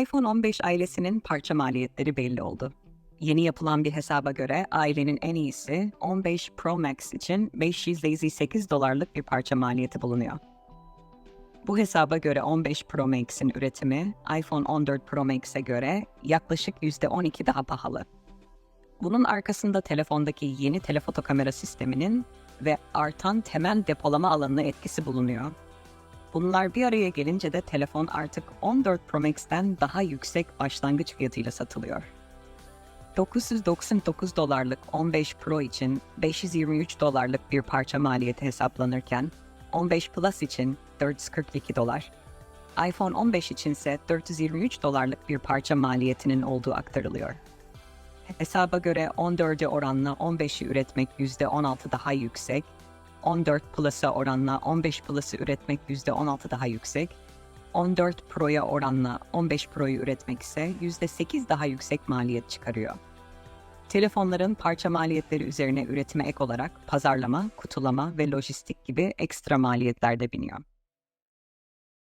iPhone 15 ailesinin parça maliyetleri belli oldu. Yeni yapılan bir hesaba göre ailenin en iyisi 15 Pro Max için 558 dolarlık bir parça maliyeti bulunuyor. Bu hesaba göre 15 Pro Max'in üretimi iPhone 14 Pro Max'e göre yaklaşık %12 daha pahalı. Bunun arkasında telefondaki yeni telefoto kamera sisteminin ve artan temel depolama alanına etkisi bulunuyor. Bunlar bir araya gelince de telefon artık 14 Pro Max'ten daha yüksek başlangıç fiyatıyla satılıyor. 999 dolarlık 15 Pro için 523 dolarlık bir parça maliyeti hesaplanırken 15 Plus için 442 dolar, iPhone 15 içinse 423 dolarlık bir parça maliyetinin olduğu aktarılıyor. Hesaba göre 14'e oranla 15'i üretmek %16 daha yüksek, 14 Plus'a oranla 15 Plus'ı üretmek %16 daha yüksek, 14 Pro'ya oranla 15 Pro'yu üretmek ise %8 daha yüksek maliyet çıkarıyor. Telefonların parça maliyetleri üzerine üretime ek olarak pazarlama, kutulama ve lojistik gibi ekstra maliyetler de biniyor.